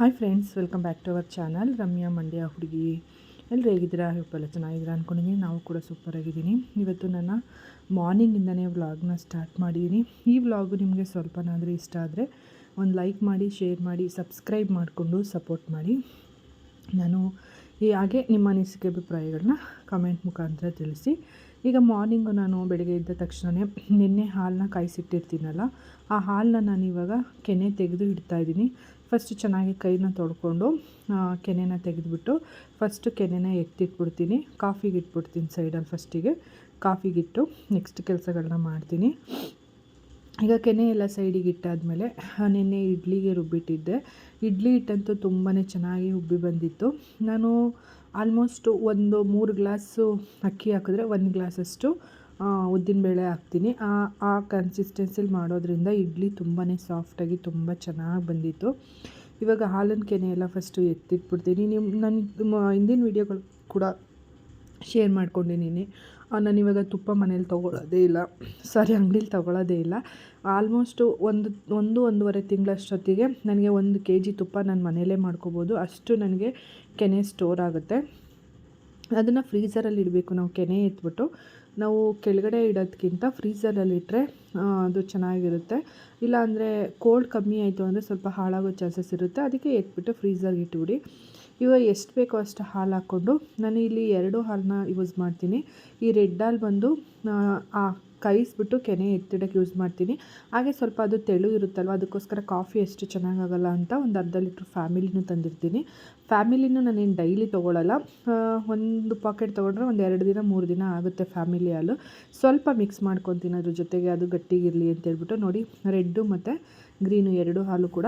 Hi friends welcome back to our channel Ramya Mandya ಹುಡುಗಿ ಎಲ್ಲರೂ ಹೇಗಿದ್ದೀರಾ? ಎಲ್ಲ ಚೆನ್ನಾಗಿದ್ದೀರಾ ಅಂದ್ಕೊಂಡಿದ್ದೀನಿ ನಾವು ಕೂಡ ಸೂಪರಾಗಿದ್ದೀನಿ ಇವತ್ತು ನನ್ನ ಮಾರ್ನಿಂಗಿಂದನೇ ವ್ಲಾಗ್ನ ಸ್ಟಾರ್ಟ್ ಮಾಡಿದ್ದೀನಿ. ಈ ವ್ಲಾಗು ನಿಮಗೆ ಸ್ವಲ್ಪನಾದರೂ ಇಷ್ಟ ಆದರೆ ಒಂದು ಲೈಕ್ ಮಾಡಿ ಶೇರ್ ಮಾಡಿ ಸಬ್ಸ್ಕ್ರೈಬ್ ಮಾಡಿಕೊಂಡು ಸಪೋರ್ಟ್ ಮಾಡಿ. ನಾನು ಹಾಗೆ ನಿಮ್ಮ ಅನಿಸಿಕೆ ಅಭಿಪ್ರಾಯಗಳನ್ನ ಕಮೆಂಟ್ ಮುಖಾಂತರ ತಿಳಿಸಿ. ಈಗ ಮಾರ್ನಿಂಗು ನಾನು ಬೆಳಗ್ಗೆ ಇದ್ದ ತಕ್ಷಣವೇ ನಿನ್ನೆ ಹಾಲನ್ನ ಕಾಯಿಸಿಟ್ಟಿರ್ತೀನಲ್ಲ, ಆ ಹಾಲನ್ನ ನಾನು ಇವಾಗ ಕೆನೆ ತೆಗೆದು ಇಡ್ತಾಯಿದ್ದೀನಿ ಫಸ್ಟ್ ಚೆನ್ನಾಗಿ ಕೈನ ತೊಳ್ಕೊಂಡು ಕೆನೆನ ತೆಗೆದುಬಿಟ್ಟು ಫಸ್ಟು ಕೆನೆನ ಎತ್ತಿಟ್ಬಿಡ್ತೀನಿ. ಕಾಫಿಗೆ ಇಟ್ಬಿಡ್ತೀನಿ ಸೈಡಲ್ಲಿ ಫಸ್ಟಿಗೆ ಕಾಫಿಗಿಟ್ಟು ನೆಕ್ಸ್ಟ್ ಕೆಲಸಗಳನ್ನ ಮಾಡ್ತೀನಿ. ಈಗ ಕೆನೆ ಎಲ್ಲ ಸೈಡಿಗೆ ಇಟ್ಟಾದಮೇಲೆ ನಿನ್ನೆ ಇಡ್ಲಿಗೆ ರುಬ್ಬಿಟ್ಟಿದ್ದೆ. ಇಡ್ಲಿ ಹಿಟ್ಟಂತೂ ತುಂಬಾ ಚೆನ್ನಾಗಿ ಉಬ್ಬಿ ಬಂದಿತ್ತು. ನಾನು ಆಲ್ಮೋಸ್ಟು ಒಂದು ಮೂರು ಗ್ಲಾಸು ಅಕ್ಕಿ ಹಾಕಿದ್ರೆ, ಒಂದು ಗ್ಲಾಸಷ್ಟು ಉದ್ದಿನಬೇಳೆ ಹಾಕ್ತೀನಿ. ಆ ಆ ಕನ್ಸಿಸ್ಟೆನ್ಸಿಲಿ ಮಾಡೋದ್ರಿಂದ ಇಡ್ಲಿ ತುಂಬಾ ಸಾಫ್ಟಾಗಿ ತುಂಬ ಚೆನ್ನಾಗಿ ಬಂದಿತ್ತು. ಇವಾಗ ಹಾಲಿನ ಕೆನೆ ಎಲ್ಲ ಫಸ್ಟು ಎತ್ತಿಟ್ಬಿಡ್ತೀನಿ. ನಿಮ್ಮ ನನ್ನ ಹಿಂದಿನ ವೀಡಿಯೋಗಳು ಕೂಡ ಶೇರ್ ಮಾಡ್ಕೊಂಡಿದ್ದೀನಿ. ನಾನು ಇವಾಗ ತುಪ್ಪ ಮನೇಲಿ ತೊಗೊಳ್ಳೋದೇ ಇಲ್ಲ. ಸಾರಿ, ಅಂಗಡೀಲಿ ತೊಗೊಳ್ಳೋದೇ ಇಲ್ಲ. ಆಲ್ಮೋಸ್ಟು ಒಂದು ಒಂದು, ಒಂದೂವರೆ ತಿಂಗಳಷ್ಟೊತ್ತಿಗೆ ನನಗೆ ಒಂದು ಕೆ ಜಿ ತುಪ್ಪ ನಾನು ಮನೇಲೇ ಮಾಡ್ಕೋಬೋದು. ಅಷ್ಟು ನನಗೆ ಕೆನೆ ಸ್ಟೋರ್ ಆಗುತ್ತೆ. ಅದನ್ನು ಫ್ರೀಝರಲ್ಲಿ ಇಡಬೇಕು. ನಾವು ಕೆನೆ ಎತ್ಬಿಟ್ಟು ನಾವು ಕೆಳಗಡೆ ಇಡೋದಕ್ಕಿಂತ ಫ್ರೀಝರಲ್ಲಿಟ್ಟರೆ ಅದು ಚೆನ್ನಾಗಿರುತ್ತೆ. ಇಲ್ಲಾಂದರೆ ಕೋಲ್ಡ್ ಕಮ್ಮಿ ಆಯಿತು ಅಂದರೆ ಸ್ವಲ್ಪ ಹಾಳಾಗೋ ಚಾನ್ಸಸ್ ಇರುತ್ತೆ. ಅದಕ್ಕೆ ಎತ್ಬಿಟ್ಟು ಫ್ರೀಝರ್ಗೆ ಇಟ್ಬಿಡಿ. ಇವಾಗ ಎಷ್ಟು ಬೇಕೋ ಅಷ್ಟು ಹಾಲು ಹಾಕ್ಕೊಂಡು, ನಾನು ಇಲ್ಲಿ ಎರಡು ಹಾಲನ್ನ ಯೂಸ್ ಮಾಡ್ತೀನಿ. ಈ ರೆಡ್ ಹಾಲು ಬಂದು ಆ ಕೈಸ್ಬಿಟ್ಟು ಕೆನೆ ಎತ್ತಿಡೋಕ್ಕೆ ಯೂಸ್ ಮಾಡ್ತೀನಿ. ಹಾಗೆ ಸ್ವಲ್ಪ ಅದು ತೆಳು ಇರುತ್ತಲ್ವ, ಅದಕ್ಕೋಸ್ಕರ ಕಾಫಿ ಎಷ್ಟು ಚೆನ್ನಾಗಾಗಲ್ಲ ಅಂತ ಒಂದು ಅರ್ಧ ಲೀಟ್ರ್ ಫ್ಯಾಮಿಲಿನೂ ತಂದಿರ್ತೀನಿ. ಫ್ಯಾಮಿಲಿನೂ ನಾನೇನು ಡೈಲಿ ತೊಗೊಳ್ಳಲ್ಲ ಒಂದು ಪಾಕೆಟ್ ತೊಗೊಂಡ್ರೆ ಒಂದು ಎರಡು ದಿನ, ಮೂರು ದಿನ ಆಗುತ್ತೆ ಫ್ಯಾಮಿಲಿ ಹಾಲು. ಸ್ವಲ್ಪ ಮಿಕ್ಸ್ ಮಾಡ್ಕೊತೀನಿ ಅದ್ರ ಜೊತೆಗೆ ಅದು ಗಟ್ಟಿಗಿರಲಿ ಅಂತ ಹೇಳ್ಬಿಟ್ಟು ನೋಡಿ, ರೆಡ್ಡು ಮತ್ತು ಗ್ರೀನು ಎರಡು ಹಾಲು ಕೂಡ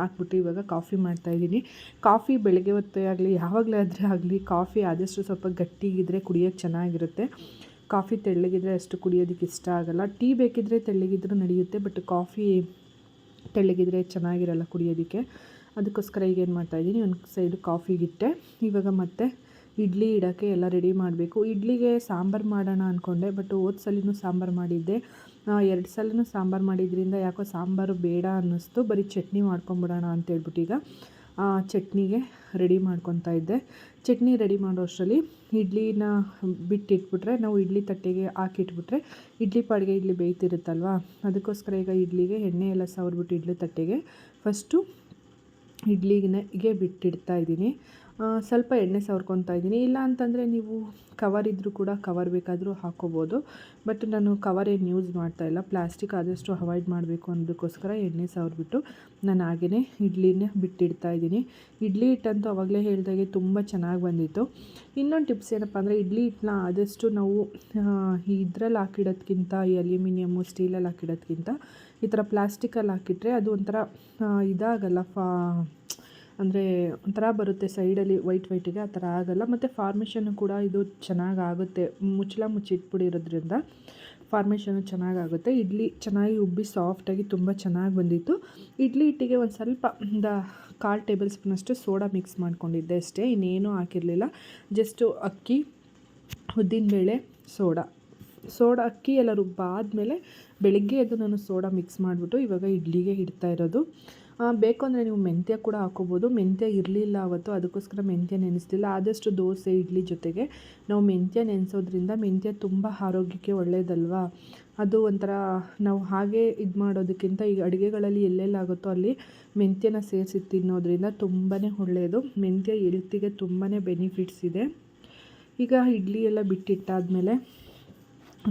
ಹಾಕ್ಬಿಟ್ಟು ಇವಾಗ ಕಾಫಿ ಮಾಡ್ತಾಯಿದ್ದೀನಿ ಕಾಫಿ ಬೆಳಗ್ಗೆ ಹೊತ್ತೇ ಆಗಲಿ, ಯಾವಾಗಲೇ ಆದರೆ ಆಗಲಿ, ಕಾಫಿ ಆದಷ್ಟು ಸ್ವಲ್ಪ ಗಟ್ಟಿಗಿದ್ರೆ ಕುಡಿಯೋಕ್ಕೆ ಚೆನ್ನಾಗಿರುತ್ತೆ. ಕಾಫಿ ತೆಳ್ಳಗಿದ್ರೆ ಅಷ್ಟು ಕುಡಿಯೋದಕ್ಕೆ ಇಷ್ಟ ಆಗಲ್ಲ. ಟೀ ಬೇಕಿದ್ದರೆ ತೆಳ್ಳಗಿದ್ರೂ ನಡೆಯುತ್ತೆ ಬಟ್ ಕಾಫಿ ತೆಳ್ಳಗಿದ್ರೆ ಚೆನ್ನಾಗಿರಲ್ಲ ಕುಡಿಯೋದಕ್ಕೆ. ಅದಕ್ಕೋಸ್ಕರ ಈಗ ಏನು ಮಾಡ್ತಾಯಿದ್ದೀನಿ ಒಂದು ಸೈಡು ಕಾಫಿಗಿಟ್ಟೆ ಇವಾಗ ಮತ್ತೆ ಇಡ್ಲಿ ಇಡೋಕ್ಕೆ ಎಲ್ಲ ರೆಡಿ ಮಾಡಬೇಕು. ಇಡ್ಲಿಗೆ ಸಾಂಬಾರು ಮಾಡೋಣ ಅಂದ್ಕೊಂಡೆ ಬಟ್ ಹೋದ ಸಲಿನೂ ಸಾಂಬಾರು ಮಾಡಿದ್ದೆ. ಎರಡು ಸಲನೂ ಸಾಂಬಾರು ಮಾಡಿದ್ರಿಂದ ಯಾಕೋ ಸಾಂಬಾರು ಬೇಡ ಅನ್ನಿಸ್ತು, ಬರೀ ಚಟ್ನಿ ಮಾಡ್ಕೊಂಬಿಡೋಣ ಅಂತೇಳ್ಬಿಟ್ಟು ಈಗ. ಚಟ್ನಿಗೆ ರೆಡಿ ಮಾಡ್ಕೊತಾ ಇದ್ದೆ. ಚಟ್ನಿ ರೆಡಿ ಮಾಡೋ ಅಷ್ಟರಲ್ಲಿ ಇಡ್ಲಿನ ಬಿಟ್ಟಿಟ್ಬಿಟ್ರೆ, ನಾವು ಇಡ್ಲಿ ತಟ್ಟೆಗೆ ಹಾಕಿಟ್ಬಿಟ್ರೆ ಇಡ್ಲಿ ಪಾಡಿಗೆ ಇಡ್ಲಿ ಬೇಯ್ತಿರುತ್ತಲ್ವ? ಅದಕ್ಕೋಸ್ಕರ ಈಗ ಇಡ್ಲಿಗೆ ಎಣ್ಣೆ ಎಲ್ಲ ಸವರ್ಬಿಟ್ಟು ಇಡ್ಲಿ ತಟ್ಟೆಗೆ. ಫಸ್ಟು ಇಡ್ಲಿಗೆ ಬಿಟ್ಟಿಡ್ತಾ ಇದ್ದೀನಿ. ಸ್ವಲ್ಪ ಎಣ್ಣೆ ಸವರ್ಕೊತಾ ಇದ್ದೀನಿ. ಇಲ್ಲ ಅಂತಂದರೆ ನೀವು ಕವರ್ ಇದ್ದರೂ ಕೂಡ ಕವರ್ ಬೇಕಾದರೂ ಹಾಕ್ಕೋಬೋದು ಬಟ್ ನಾನು ಕವರ್ ಏನು ಯೂಸ್ ಮಾಡ್ತಾ ಇಲ್ಲ. ಪ್ಲಾಸ್ಟಿಕ್ ಆದಷ್ಟು ಅವಾಯ್ಡ್ ಮಾಡಬೇಕು ಅನ್ನೋದಕ್ಕೋಸ್ಕರ ಎಣ್ಣೆ ಸವರ್ಬಿಟ್ಟು ನಾನು ಹಾಗೆಯೇ ಇಡ್ಲಿನ ಬಿಟ್ಟಿಡ್ತಾ ಇದ್ದೀನಿ. ಇಡ್ಲಿ ಹಿಟ್ಟಂತೂ ಆವಾಗಲೇ ಹೇಳಿದಾಗೆ ತುಂಬ ಚೆನ್ನಾಗಿ ಬಂದಿತ್ತು. ಇನ್ನೊಂದು ಟಿಪ್ಸ್ ಏನಪ್ಪ ಅಂದರೆ ಇಡ್ಲಿ ಹಿಟ್ಟನ್ನ ಆದಷ್ಟು ನಾವು ಇದ್ರಲ್ಲಿ ಹಾಕಿಡೋದ್ಕಿಂತ, ಈ ಅಲ್ಯೂಮಿನಿಯಮ್ಮು ಸ್ಟೀಲಲ್ಲಿ ಹಾಕಿಡೋದ್ಕಿಂತ ಈ ಥರ ಪ್ಲಾಸ್ಟಿಕಲ್ಲಿ ಹಾಕಿಟ್ರೆ ಅದು ಒಂಥರ ಇದಾಗಲ್ಲ, ಫಾ ಅಂದರೆ ಒಂಥರ ಬರುತ್ತೆ ಸೈಡಲ್ಲಿ ವೈಟ್ ವೈಟಿಗೆ ಆ ಥರ ಆಗೋಲ್ಲ. ಮತ್ತು ಫಾರ್ಮೇಷನ್ನು ಕೂಡ ಇದು ಚೆನ್ನಾಗಿ ಆಗುತ್ತೆ ಮುಚ್ಚಳ ಮುಚ್ಚಿಟ್ಬಿಡಿರೋದ್ರಿಂದ ಫಾರ್ಮೇಷನು ಚೆನ್ನಾಗಾಗುತ್ತೆ. ಇಡ್ಲಿ ಚೆನ್ನಾಗಿ ಉಬ್ಬಿ ಸಾಫ್ಟಾಗಿ ತುಂಬ ಚೆನ್ನಾಗಿ ಬಂದಿತ್ತು. ಇಡ್ಲಿ ಹಿಟ್ಟಿಗೆ ಒಂದು ಸ್ವಲ್ಪ ಒಂದು ಕಾಲು ಟೇಬಲ್ ಸ್ಪೂನಷ್ಟು ಸೋಡಾ ಮಿಕ್ಸ್ ಮಾಡ್ಕೊಂಡಿದ್ದೆ ಅಷ್ಟೇ. ಇನ್ನೇನೂ ಹಾಕಿರಲಿಲ್ಲ. ಜಸ್ಟು ಅಕ್ಕಿ ಉದ್ದಿನಬೇಳೆ ಸೋಡಾ ಸೋಡಾ ಅಕ್ಕಿ ಎಲ್ಲ ರುಬ್ಬಾದಮೇಲೆ ಬೆಳಗ್ಗೆ ಎದ್ದು ನಾನು ಸೋಡಾ ಮಿಕ್ಸ್ ಮಾಡಿಬಿಟ್ಟು ಇವಾಗ ಇಡ್ಲಿಗೆ ಇಡ್ತಾ ಇರೋದು. ಬೇಕು ಅಂದರೆ ನೀವು ಮೆಂತ್ಯ ಕೂಡ ಹಾಕೋಬೋದು. ಮೆಂತ್ಯ ಇರಲಿಲ್ಲ ಅವತ್ತು, ಅದಕ್ಕೋಸ್ಕರ ಮೆಂತ್ಯ ನೆನೆಸ್ತಿಲ್ಲ. ಆದಷ್ಟು ದೋಸೆ, ಇಡ್ಲಿ ಜೊತೆಗೆ ನಾವು ಮೆಂತ್ಯ ನೆನೆಸೋದ್ರಿಂದ ಮೆಂತ್ಯ ತುಂಬ ಆರೋಗ್ಯಕ್ಕೆ ಒಳ್ಳೆಯದಲ್ವಾ ಅದು ಒಂಥರ ನಾವು ಹಾಗೆ ಇದು ಮಾಡೋದಕ್ಕಿಂತ ಈಗ ಅಡುಗೆಗಳಲ್ಲಿ ಎಲ್ಲೆಲ್ಲಾಗುತ್ತೋ ಅಲ್ಲಿ ಮೆಂತ್ಯನ ಸೇರಿಸಿ ತಿನ್ನೋದ್ರಿಂದ ತುಂಬಾ ಒಳ್ಳೆಯದು ಮೆಂತ್ಯ ಎಲ್ತಿಗೆ ತುಂಬಾ ಬೆನಿಫಿಟ್ಸ್ ಇದೆ. ಈಗ ಇಡ್ಲಿ ಎಲ್ಲ ಬಿಟ್ಟಿಟ್ಟಾದಮೇಲೆ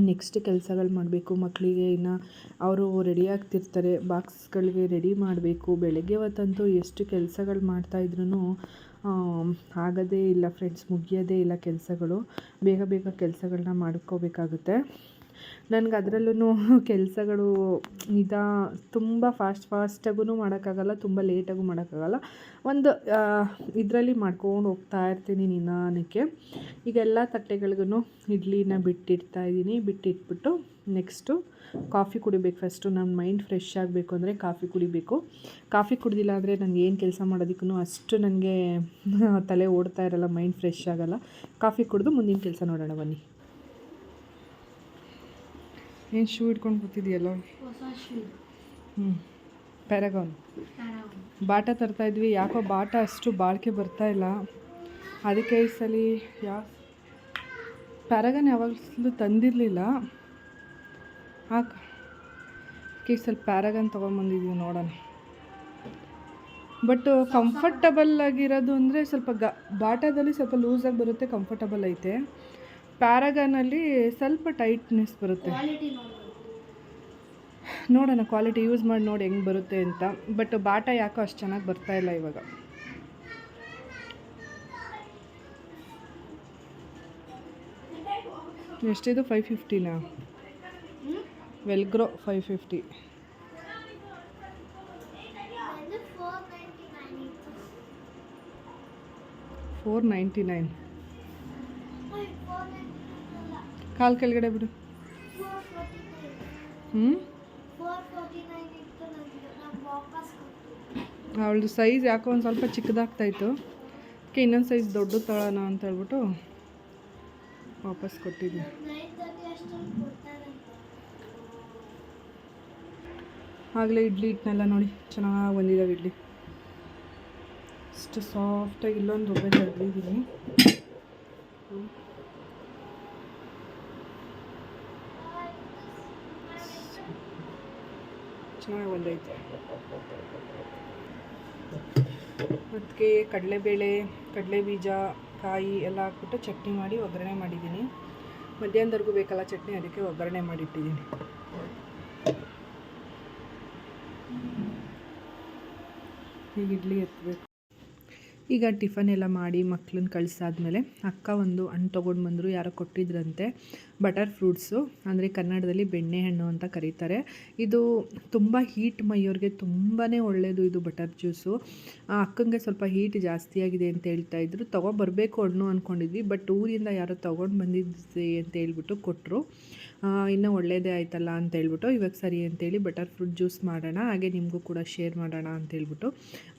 ನೆಕ್ಸ್ಟ್ ಕೆಲಸಗಳು ಮಾಡಬೇಕು ಮಕ್ಕಳಿಗೆ ಇನ್ನು ಅವರು ರೆಡಿ ಆಗ್ತಿರ್ತಾರೆ ಬಾಕ್ಸ್ಗಳಿಗೆ ರೆಡಿ ಮಾಡಬೇಕು. ಬೆಳಗ್ಗೆ ಹೊತ್ತಂತೂ ಎಷ್ಟು ಕೆಲಸಗಳು ಮಾಡ್ತಾಯಿದ್ರು ಆಗೋದೇ ಇಲ್ಲ ಫ್ರೆಂಡ್ಸ್ ಮುಗಿಯೋದೇ ಇಲ್ಲ ಕೆಲಸಗಳು. ಬೇಗ ಬೇಗ ಕೆಲಸಗಳನ್ನ ಮಾಡ್ಕೋಬೇಕಾಗುತ್ತೆ. ನನಗೆ ಅದರಲ್ಲೂ ಕೆಲಸಗಳು ನಿದಾ ತುಂಬ ಫಾಸ್ಟ್ ಫಾಸ್ಟಾಗೂ ಮಾಡೋಕ್ಕಾಗಲ್ಲ, ತುಂಬ ಲೇಟಾಗೂ ಮಾಡೋಕ್ಕಾಗಲ್ಲ. ಒಂದು ಇದರಲ್ಲಿ ಮಾಡ್ಕೊಂಡು ಹೋಗ್ತಾ ಇರ್ತೀನಿ ನಿಧಾನಕ್ಕೆ. ಈಗ ಎಲ್ಲ ತಟ್ಟೆಗಳಿಗೂ ಇಡ್ಲಿನ ಬಿಟ್ಟಿಡ್ತಾ ಇದ್ದೀನಿ. ಬಿಟ್ಟಿಟ್ಬಿಟ್ಟು ನೆಕ್ಸ್ಟು ಕಾಫಿ ಕುಡಿಬೇಕು ಫಸ್ಟು ನನ್ನ ಮೈಂಡ್ ಫ್ರೆಶ್ ಆಗಬೇಕು ಅಂದರೆ ಕಾಫಿ ಕುಡಿಬೇಕು. ಕಾಫಿ ಕುಡ್ದಿಲ್ಲ ಅಂದರೆ ನನಗೆ ಏನು ಕೆಲಸ ಮಾಡೋದಕ್ಕೂ ಅಷ್ಟು ನನಗೆ ತಲೆ ಓಡ್ತಾ ಇರಲ್ಲ ಮೈಂಡ್ ಫ್ರೆಶ್ ಆಗಲ್ಲ. ಕಾಫಿ ಕುಡಿದು ಮುಂದಿನ ಕೆಲಸ ನೋಡೋಣ ಬನ್ನಿ. ಏನು ಶೂ ಇಟ್ಕೊಂಡು ಕೂತಿದೆಯಲ್ಲ? ಹ್ಞೂ ಪ್ಯಾರಾಗಾನ್ ಬಾಟ ತರ್ತಾ ಇದ್ವಿ. ಯಾಕೋ ಬಾಟ ಅಷ್ಟು ಬಾಳಿಕೆ ಬರ್ತಾ ಇಲ್ಲ. ಅದಕ್ಕೆ ಈ ಸಲ ಯಾ ಪ್ಯಾರಾಗನ್ ಯಾವಾಗಲೂ ತಂದಿರಲಿಲ್ಲ. ಹಾಕ ಈ ಸ್ವಲ್ಪ ಪ್ಯಾರಾಗನ್ ತೊಗೊಂಬಂದಿದ್ದೀವಿ ನೋಡೋಣ. ಬಟ್ ಕಂಫರ್ಟಬಲ್ ಆಗಿರೋದು ಅಂದರೆ ಸ್ವಲ್ಪ ಗ ಬಾಟದಲ್ಲಿ ಸ್ವಲ್ಪ ಲೂಸಾಗಿ ಬರುತ್ತೆ ಕಂಫರ್ಟಬಲ್ ಐತೆ. ಪ್ಯಾರಾಗನಲ್ಲಿ ಸ್ವಲ್ಪ ಟೈಟ್ನೆಸ್ ಬರುತ್ತೆ. ನೋಡೋಣ ಕ್ವಾಲಿಟಿ ಯೂಸ್ ಮಾಡಿ ನೋಡಿ ಹೆಂಗೆ ಬರುತ್ತೆ ಅಂತ. ಬಟ್ ಬಾಟ ಯಾಕೋ ಅಷ್ಟು ಚೆನ್ನಾಗಿ ಬರ್ತಾ ಇಲ್ಲ ಇವಾಗ. ಎಷ್ಟಿದು? ಫೈವ್ ಫಿಫ್ಟಿನಾ ವೆಲ್ಗ್ರೋ five fifty four ninety nine ಕಾಲು ಕೆಳಗಡೆ ಬಿಡು. ಹ್ಞೂ ಅವಳದು ಸೈಜ್ ಯಾಕೋ ಒಂದು ಸ್ವಲ್ಪ ಚಿಕ್ಕದಾಗ್ತಾಯಿತ್ತು. ಅದಕ್ಕೆ ಇನ್ನೊಂದು ಸೈಜ್ ದೊಡ್ಡ ತೊಳೋಣ ಅಂತ ಹೇಳ್ಬಿಟ್ಟು ವಾಪಸ್ ಕೊಟ್ಟಿದ್ದೆ. ಆಗಲೇ ಇಡ್ಲಿ ಹಿಟ್ಟನೆಲ್ಲ ನೋಡಿ, ಚೆನ್ನಾಗಿ ಬಂದಿದ್ದಾವೆ ಇಡ್ಲಿ. ಅಷ್ಟು ಸಾಫ್ಟಾಗಿ ಇಲ್ಲೊಂದು ರುಬ್ಬೆ ತೆಗೆದಿದ್ದೀನಿ ಚೆನ್ನಾಗಿ ಬಂದೈತೆ ಅದಕ್ಕೆ ಕಡಲೆಬೇಳೆ ಕಡಲೆ ಬೀಜ ಕಾಯಿ ಎಲ್ಲ ಹಾಕ್ಬಿಟ್ಟು ಚಟ್ನಿ ಮಾಡಿ ಒಗ್ಗರಣೆ ಮಾಡಿದ್ದೀನಿ. ಮಧ್ಯಾಹ್ನದವರೆಗೂ ಬೇಕಲ್ಲ ಚಟ್ನಿ, ಅದಕ್ಕೆ ಒಗ್ಗರಣೆ ಮಾಡಿಟ್ಟಿದ್ದೀನಿ. ಈಗ ಇಡ್ಲಿ ಎತ್ತಬೇಕು ಈಗ ಟಿಫನ್ ಎಲ್ಲ ಮಾಡಿ ಮಕ್ಳನ್ನ ಕಳಿಸಾದ್ಮೇಲೆ ಅಕ್ಕ ಒಂದು ಹಣ್ಣು ತೊಗೊಂಡು ಬಂದರು, ಯಾರೋ ಕೊಟ್ಟಿದ್ರಂತೆ. ಬಟರ್ ಫ್ರೂಟ್ಸು ಅಂದರೆ ಕನ್ನಡದಲ್ಲಿ ಬೆಣ್ಣೆ ಹಣ್ಣು ಅಂತ ಕರೀತಾರೆ. ಇದು ತುಂಬ ಹೀಟ್ ಮೈಯೋರಿಗೆ ತುಂಬಾ ಒಳ್ಳೆಯದು ಇದು ಬಟರ್ ಜ್ಯೂಸು ಅಕ್ಕಂಗೆ ಸ್ವಲ್ಪ ಹೀಟ್ ಜಾಸ್ತಿ ಆಗಿದೆ ಅಂತ ಹೇಳ್ತಾ ಇದ್ರು. ತೊಗೊಬರ್ಬೇಕು ಹಣ್ಣು ಅಂದ್ಕೊಂಡಿದ್ವಿ ಬಟ್ ಊರಿಂದ ಯಾರೋ ತೊಗೊಂಡು ಬಂದಿದ್ದೆ ಅಂತ ಹೇಳ್ಬಿಟ್ಟು ಕೊಟ್ಟರು ಇನ್ನೂ ಒಳ್ಳೆಯದೇ ಆಯ್ತಲ್ಲ ಅಂತ ಹೇಳ್ಬಿಟ್ಟು ಇವಾಗ ಸರಿ ಅಂತೇಳಿ ಬಟರ್ ಫ್ರೂಟ್ ಜ್ಯೂಸ್ ಮಾಡೋಣ, ಹಾಗೆ ನಿಮಗೂ ಕೂಡ ಶೇರ್ ಮಾಡೋಣ ಅಂತ ಹೇಳ್ಬಿಟ್ಟು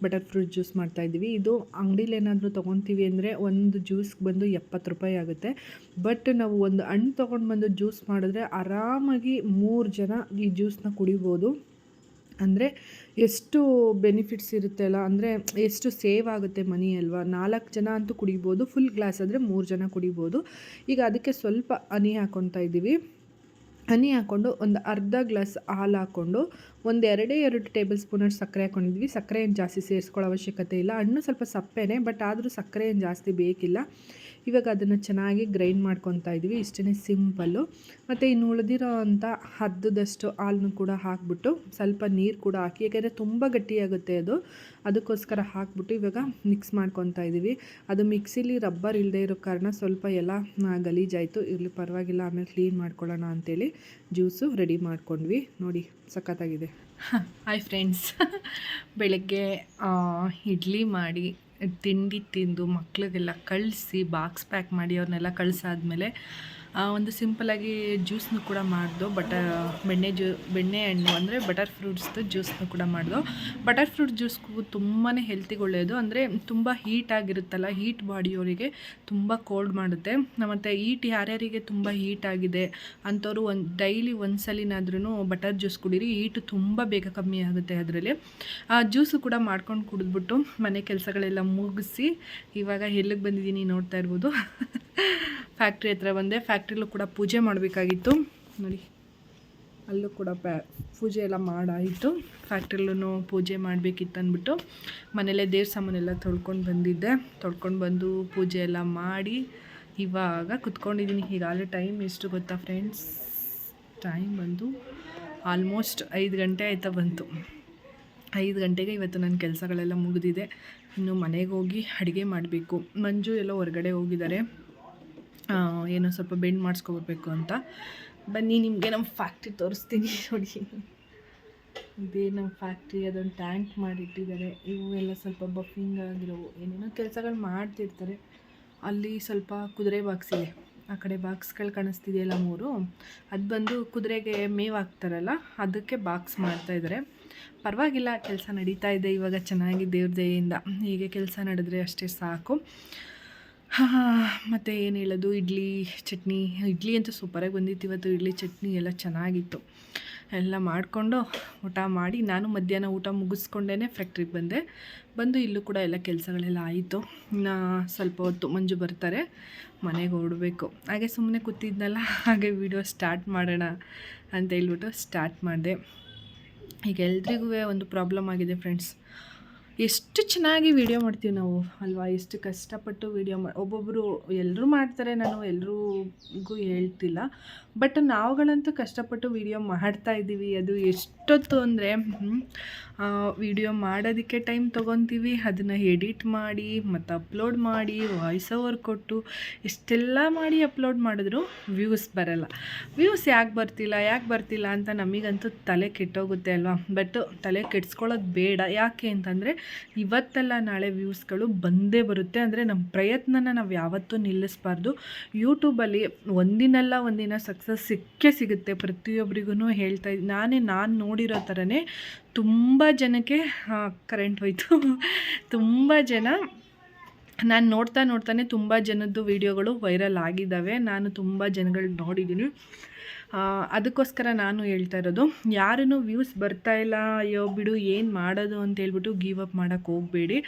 ಬಟರ್ ಫ್ರೂಟ್ ಜ್ಯೂಸ್ ಮಾಡ್ತಾಯಿದ್ವಿ ಇದು ಅಂಗಡೀಲಿ ಏನಾದರೂ ತೊಗೊತೀವಿ ಅಂದರೆ ಒಂದು ಜ್ಯೂಸ್ಗೆ ಬಂದು ಎಪ್ಪತ್ತು ರೂಪಾಯಿ ಆಗುತ್ತೆ. ಬಟ್ ನಾವು ಒಂದು ಹಣ್ಣು ತೊಗೊಂಡು ಬಂದು ಜ್ಯೂಸ್ ಮಾಡಿದ್ರೆ ಆರಾಮಾಗಿ ಮೂರು ಜನ ಈ ಜ್ಯೂಸನ್ನ ಕುಡಿಬೋದು. ಅಂದರೆ ಎಷ್ಟು ಬೆನಿಫಿಟ್ಸ್ ಇರುತ್ತೆ ಅಲ್ಲ, ಅಂದರೆ ಎಷ್ಟು ಸೇವ್ ಆಗುತ್ತೆ ಮನಿ ಅಲ್ವಾ? ನಾಲ್ಕು ಜನ ಅಂತೂ ಕುಡಿಬೋದು, ಫುಲ್ ಗ್ಲಾಸ್ ಆದರೆ ಮೂರು ಜನ ಕುಡಿಬೋದು. ಈಗ ಅದಕ್ಕೆ ಸ್ವಲ್ಪ ಹನಿ ಹಾಕ್ಕೊತಾ ಇದ್ದೀವಿ ಹನಿ ಹಾಕ್ಕೊಂಡು ಒಂದು ಅರ್ಧ ಗ್ಲಾಸ್ ಹಾಲು ಹಾಕ್ಕೊಂಡು ಒಂದು ಎರಡೇ ಎರಡು ಟೇಬಲ್ ಸ್ಪೂನಷ್ಟು ಸಕ್ಕರೆ ಹಾಕ್ಕೊಂಡಿದ್ವಿ ಸಕ್ಕರೆ ಏನು ಜಾಸ್ತಿ ಸೇರಿಸ್ಕೊಳ್ಳೋ ಅವಶ್ಯಕತೆ ಇಲ್ಲ. ಹಣ್ಣು ಸ್ವಲ್ಪ ಸಪ್ಪೆನೇ, ಬಟ್ ಆದರೂ ಸಕ್ಕರೆ ಏನು ಜಾಸ್ತಿ ಬೇಕಿಲ್ಲ. ಇವಾಗ ಅದನ್ನು ಚೆನ್ನಾಗಿ ಗ್ರೈಂಡ್ ಮಾಡ್ಕೊತಾ ಇದ್ದೀವಿ ಇಷ್ಟೇ ಸಿಂಪಲ್ಲು. ಮತ್ತು ಇನ್ನು ಉಳಿದಿರೋ ಅಂಥ ಹದ್ದದಷ್ಟು ಹಾಲನ್ನು ಕೂಡ ಹಾಕ್ಬಿಟ್ಟು ಸ್ವಲ್ಪ ನೀರು ಕೂಡ ಹಾಕಿ, ಯಾಕೆಂದರೆ ತುಂಬ ಗಟ್ಟಿಯಾಗುತ್ತೆ ಅದು. ಅದಕ್ಕೋಸ್ಕರ ಹಾಕ್ಬಿಟ್ಟು ಇವಾಗ ಮಿಕ್ಸ್ ಮಾಡ್ಕೊತಾ ಇದ್ದೀವಿ. ಅದು ಮಿಕ್ಸಿಲಿ ರಬ್ಬರ್ ಇಲ್ಲದೆ ಇರೋ ಕಾರಣ ಸ್ವಲ್ಪ ಎಲ್ಲ ಗಲೀಜಾಯಿತು. ಇರಲಿ, ಪರವಾಗಿಲ್ಲ, ಆಮೇಲೆ ಕ್ಲೀನ್ ಮಾಡ್ಕೊಳ್ಳೋಣ ಅಂತೇಳಿ ಜ್ಯೂಸು ರೆಡಿ ಮಾಡ್ಕೊಂಡ್ವಿ. ನೋಡಿ, ಸಖತ್ತಾಗಿದೆ. Hi friends. ಬೆಳಗ್ಗೆ ಇಡ್ಲಿ ಮಾಡಿ ತಿಂಡಿ ತಿಂದು ಮಕ್ಕಳಿಗೆಲ್ಲ ಕಳಿಸಿ ಬಾಕ್ಸ್ ಪ್ಯಾಕ್ ಮಾಡಿ ಅವ್ರನ್ನೆಲ್ಲ ಕಳಿಸಾದ್ಮೇಲೆ ಒಂದು ಸಿಂಪಲಾಗಿ ಜ್ಯೂಸ್ನು ಕೂಡ ಮಾಡಿದೋ ಬಟ ಬೆಣ್ಣೆ ಜ್ಯೂ ಬೆಣ್ಣೆ ಹಣ್ಣು ಅಂದರೆ ಬಟರ್ ಫ್ರೂಟ್ಸ್ದು ಜ್ಯೂಸ್ನು ಕೂಡ ಮಾಡಿದೋ. ಬಟರ್ ಫ್ರೂಟ್ ಜ್ಯೂಸ್ಗೂ ತುಂಬಾ ಹೆಲ್ತಿಗೆ ಒಳ್ಳೆಯದು ಅಂದರೆ ತುಂಬ ಹೀಟ್ ಆಗಿರುತ್ತಲ್ಲ ಹೀಟ್ ಬಾಡಿಯವರಿಗೆ ತುಂಬ ಕೋಲ್ಡ್ ಮಾಡುತ್ತೆ. ಮತ್ತು ಹೀಟ್ ಯಾರ್ಯಾರಿಗೆ ತುಂಬ ಹೀಟ್ ಆಗಿದೆ ಅಂಥವ್ರು ಒಂದು ಡೈಲಿ ಒಂದು ಸಲಿನಾದ್ರೂ ಬಟರ್ ಜ್ಯೂಸ್ ಕುಡೀರಿ ಹೀಟು ತುಂಬ ಬೇಗ ಕಮ್ಮಿ ಆಗುತ್ತೆ ಅದರಲ್ಲಿ. ಆ ಜ್ಯೂಸು ಕೂಡ ಮಾಡ್ಕೊಂಡು ಕುಡಿದ್ಬಿಟ್ಟು ಮನೆ ಕೆಲಸಗಳೆಲ್ಲ ಮುಗಿಸಿ, ಇವಾಗ ಎಲ್ಲಿಗೆ ಬಂದಿದ್ದೀನಿ ನೋಡ್ತಾ ಇರ್ಬೋದು. ಫ್ಯಾಕ್ಟ್ರಿ ಹತ್ರ ಬಂದೆ. ಫ್ಯಾಕ್ಟ್ರಿಲೂ ಕೂಡ ಪೂಜೆ ಮಾಡಬೇಕಾಗಿತ್ತು. ನೋಡಿ, ಅಲ್ಲೂ ಕೂಡ ಪ್ಯಾ ಪೂಜೆ ಎಲ್ಲ ಮಾಡಾಯಿತು. ಫ್ಯಾಕ್ಟ್ರಿಲೂ ಪೂಜೆ ಮಾಡಬೇಕಿತ್ತು ಅಂದ್ಬಿಟ್ಟು ಮನೇಲೇ ದೇವ್ರ ಸಾಮಾನೆಲ್ಲ ತೊಳ್ಕೊಂಡು ಬಂದಿದ್ದೆ. ತೊಳ್ಕೊಂಡು ಬಂದು ಪೂಜೆ ಎಲ್ಲ ಮಾಡಿ ಇವಾಗ ಕುತ್ಕೊಂಡಿದ್ದೀನಿ. ಈಗಾಗಲೇ ಟೈಮ್ ಎಷ್ಟು ಗೊತ್ತಾ ಫ್ರೆಂಡ್ಸ್ ಟೈಮ್ ಬಂದು ಆಲ್ಮೋಸ್ಟ್ ಐದು ಗಂಟೆ ಆಯ್ತಾ ಬಂತು. ಐದು ಗಂಟೆಗೆ ಇವತ್ತು ನನ್ನ ಕೆಲಸಗಳೆಲ್ಲ ಮುಗಿದಿದೆ. ಇನ್ನು ಮನೆಗೆ ಹೋಗಿ ಅಡುಗೆ ಮಾಡಬೇಕು. ಮಂಜು ಎಲ್ಲ ಹೊರಗಡೆ ಹೋಗಿದ್ದಾರೆ. ಏನೋ ಸ್ವಲ್ಪ ಬೆಂಡ್ ಮಾಡಿಸ್ಕೊಬರ್ಬೇಕು ಅಂತ. ಬನ್ನಿ, ನಿಮಗೆ ನಮ್ಮ ಫ್ಯಾಕ್ಟ್ರಿ ತೋರಿಸ್ತೀನಿ ನೋಡಿ. ಇದೇ ನಮ್ಮ ಫ್ಯಾಕ್ಟ್ರಿ ಅದೊಂದು ಟ್ಯಾಂಕ್ ಮಾಡಿಟ್ಟಿದ್ದಾರೆ. ಇವು ಎಲ್ಲ ಸ್ವಲ್ಪ ಬಫಿಂಗ್ ಆಗಿರೋವು. ಏನೇನೋ ಕೆಲಸಗಳು ಮಾಡ್ತಿರ್ತಾರೆ. ಅಲ್ಲಿ ಸ್ವಲ್ಪ ಕುದುರೆ ಬಾಕ್ಸ್ ಇದೆ. ಆ ಕಡೆ ಬಾಕ್ಸ್ಗಳು ಕಾಣಿಸ್ತಿದೆಯಲ್ಲ ಮೂರು. ಅದು ಬಂದು ಕುದುರೆಗೆ ಮೇವು ಹಾಕ್ತಾರಲ್ಲ, ಅದಕ್ಕೆ ಬಾಕ್ಸ್ ಮಾಡ್ತಾಯಿದ್ದಾರೆ ಪರವಾಗಿಲ್ಲ, ಕೆಲಸ ನಡೀತಾ ಇದೆ. ಇವಾಗ ಚೆನ್ನಾಗಿ ದೇವ್ರ ದಯೆಯಿಂದ. ಹೀಗೆ ಕೆಲಸ ನಡೆದ್ರೆ ಅಷ್ಟೇ ಸಾಕು. ಮತ್ತು ಏನು ಹೇಳೋದು? ಇಡ್ಲಿ, ಚಟ್ನಿ. ಇಡ್ಲಿ ಅಂತೂ ಸೂಪರಾಗಿ ಬಂದಿತ್ತು ಇವತ್ತು. ಇಡ್ಲಿ, ಚಟ್ನಿ ಎಲ್ಲ ಚೆನ್ನಾಗಿತ್ತು. ಎಲ್ಲ ಮಾಡಿಕೊಂಡು ಊಟ ಮಾಡಿ ನಾನು ಮಧ್ಯಾಹ್ನ ಊಟ ಮುಗಿಸ್ಕೊಂಡೇ ಫ್ಯಾಕ್ಟ್ರಿಗೆ ಬಂದೆ. ಬಂದು ಇಲ್ಲೂ ಕೂಡ ಎಲ್ಲ ಕೆಲಸಗಳೆಲ್ಲ ಆಯಿತು. ನಾ ಸ್ವಲ್ಪ ಹೊತ್ತು ಮಂಜು ಬರ್ತಾರೆ. ಮನೆಗೆ ಓಡಬೇಕು ಹಾಗೆ ಸುಮ್ಮನೆ ಕೂತಿದ್ನಲ್ಲ, ಹಾಗೆ ವಿಡಿಯೋ ಸ್ಟಾರ್ಟ್ ಮಾಡೋಣ ಅಂತ ಹೇಳ್ಬಿಟ್ಟು ಸ್ಟಾರ್ಟ್ ಮಾಡಿದೆ. ಈಗ ಎಲ್ರಿಗೂ ಒಂದು ಪ್ರಾಬ್ಲಮ್ ಆಗಿದೆ ಫ್ರೆಂಡ್ಸ್ ಎಷ್ಟು ಚೆನ್ನಾಗಿ ವೀಡಿಯೋ ಮಾಡ್ತೀವಿ ನಾವು, ಅಲ್ವಾ? ಎಷ್ಟು ಕಷ್ಟಪಟ್ಟು ವೀಡಿಯೋ ಮಾ ಒಬ್ಬೊಬ್ಬರು ಎಲ್ಲರೂ ಮಾಡ್ತಾರೆ, ನಾನು ಎಲ್ರಿಗೂ ಹೇಳ್ತಿಲ್ಲ. ಬಟ್ ನಾವುಗಳಂತೂ ಕಷ್ಟಪಟ್ಟು ವೀಡಿಯೋ ಮಾಡ್ತಾ ಇದ್ದೀವಿ. ಅದು ಎಷ್ಟೊತ್ತು ಅಂದರೆ ವೀಡಿಯೋ ಮಾಡೋದಕ್ಕೆ ಟೈಮ್ ತೊಗೊತೀವಿ. ಅದನ್ನು ಎಡಿಟ್ ಮಾಡಿ, ಮತ್ತು ಅಪ್ಲೋಡ್ ಮಾಡಿ ವಾಯ್ಸ್ ಓವರ್ ಕೊಟ್ಟು, ಇಷ್ಟೆಲ್ಲ ಮಾಡಿ ಅಪ್ಲೋಡ್ ಮಾಡಿದ್ರು ವ್ಯೂಸ್ ಬರಲ್ಲ. ವ್ಯೂಸ್ ಯಾಕೆ ಬರ್ತಿಲ್ಲ ಯಾಕೆ ಬರ್ತಿಲ್ಲ ಅಂತ ನಮಗಂತೂ ತಲೆ ಕೆಟ್ಟೋಗುತ್ತೆ ಅಲ್ವಾ? ಬಟ್ ತಲೆ ಕೆಡ್ಸ್ಕೊಳ್ಳೋದು ಬೇಡ. ಯಾಕೆ ಅಂತಂದರೆ, ಇವತ್ತೆಲ್ಲ ನಾಳೆ ವ್ಯೂಸ್ಗಳು ಬಂದೇ ಬರುತ್ತೆ. ಅಂದರೆ ನಮ್ಮ ಪ್ರಯತ್ನನ ನಾವು ಯಾವತ್ತೂ ನಿಲ್ಲಿಸಬಾರ್ದು. ಯೂಟ್ಯೂಬಲ್ಲಿ ಒಂದಿನಲ್ಲ ಒಂದಿನ ಸಕ್ಸಸ್ ಸಿಕ್ಕೇ ಸಿಗುತ್ತೆ. ಪ್ರತಿಯೊಬ್ಬರಿಗೂ ಹೇಳ್ತಾ ನಾನೇ ನಾನು ನೋಡಿರೋ ಥರನೇ ತುಂಬ ಜನಕ್ಕೆ ಕರೆಂಟ್ ಹೋಯಿತು. ತುಂಬ ಜನ, ನಾನು ನೋಡ್ತಾ ನೋಡ್ತಾನೆ ತುಂಬ ಜನದ್ದು ವೀಡಿಯೋಗಳು ವೈರಲ್ ಆಗಿದ್ದಾವೆ. ನಾನು ತುಂಬ ಜನಗಳು ನೋಡಿದ್ದೀನಿ ಅದಕ್ಕೋಸ್ಕರ ನಾನು ಹೇಳ್ತಾ ಇರೋದು ಯಾರೂ ವ್ಯೂಸ್ ಬರ್ತಾ ಇಲ್ಲ, ಅಯ್ಯೋ ಬಿಡು, ಏನು ಮಾಡೋದು ಅಂತ ಹೇಳ್ಬಿಟ್ಟು ಗಿವ್ ಅಪ್ ಮಾಡೋಕ್ಕೆ ಹೋಗಬೇಡಿ.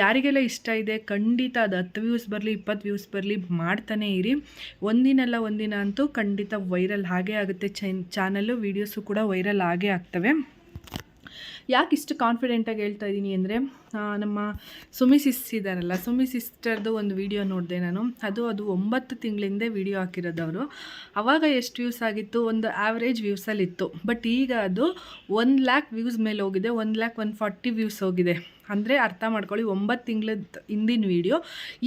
ಯಾರಿಗೆಲ್ಲ ಇಷ್ಟ ಇದೆ, ಖಂಡಿತ ಅದು ಹತ್ತು ವ್ಯೂಸ್ ಬರಲಿ, ಇಪ್ಪತ್ತು ವ್ಯೂಸ್ ಬರಲಿ, ಮಾಡ್ತಾನೇ ಇರಿ. ಒಂದಿನಲ್ಲ ಒಂದಿನ ಅಂತೂ ಖಂಡಿತ ವೈರಲ್ ಹಾಗೇ ಆಗುತ್ತೆ. ಚೈನ್ ಚಾನಲ್ಲು ವೀಡಿಯೋಸು ಕೂಡ ವೈರಲ್ ಆಗೇ ಆಗ್ತವೆ. ಯಾಕೆ ಇಷ್ಟು ಕಾನ್ಫಿಡೆಂಟಾಗಿ ಹೇಳ್ತಾ ಇದ್ದೀನಿ ಅಂದರೆ ನಮ್ಮ ಸುಮಿ ಸಿಸ್ ಇದ್ದಾರಲ್ಲ ಸುಮಿ ಸಿಸ್ಟರ್ದು ಒಂದು ವಿಡಿಯೋ ನೋಡಿದೆ ನಾನು. ಅದು ಅದು ಒಂಬತ್ತು ತಿಂಗಳಿಂದ ವಿಡಿಯೋ ಹಾಕಿರೋದು ಅವರು ಆವಾಗ ಎಷ್ಟು ವ್ಯೂಸ್ ಆಗಿತ್ತು? ಒಂದು ಆ್ಯಾವ್ರೇಜ್ ವ್ಯೂಸಲ್ಲಿತ್ತು ಬಟ್ ಈಗ ಅದು ಒಂದು ಲ್ಯಾಕ್ ವ್ಯೂಸ್ ಮೇಲೆ ಹೋಗಿದೆ, ಒಂದು ಲ್ಯಾಕ್ ಒನ್ ಫಾರ್ಟಿ ವ್ಯೂಸ್ ಹೋಗಿದೆ. ಅಂದರೆ ಅರ್ಥ ಮಾಡ್ಕೊಳ್ಳಿ, ಒಂಬತ್ತು ತಿಂಗಳದ ಹಿಂದಿನ ವಿಡಿಯೋ